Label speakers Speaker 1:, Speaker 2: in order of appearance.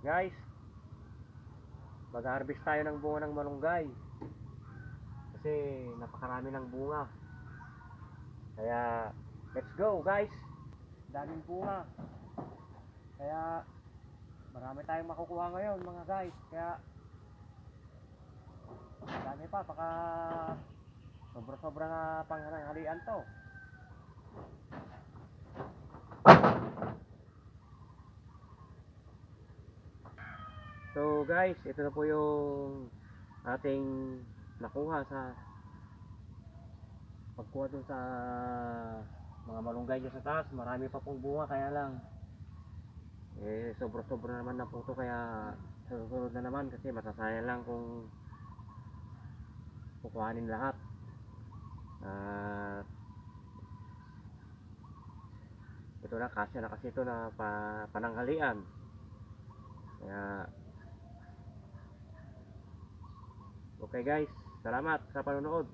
Speaker 1: Guys, mag-harvest tayo ng bunga ng malunggay. Kasi napakarami ng bunga. Kaya, let's go guys! Daming bunga. Kaya, marami tayong makukuha ngayon mga guys. Kaya, dami pa, baka sobra-sobra na panghalian to. So guys, ito na po yung ating nakuha sa pagkuha dun sa mga malunggay dyan sa taas. Marami pa pong bunga kaya lang eh sobra-sobra naman na po ito kaya sa susunod na naman kasi masasayang lang kung kukuhanin lahat. At ito na kasya na kasi ito na pa, pananghalian. Kaya Okay guys, salamat sa panonood.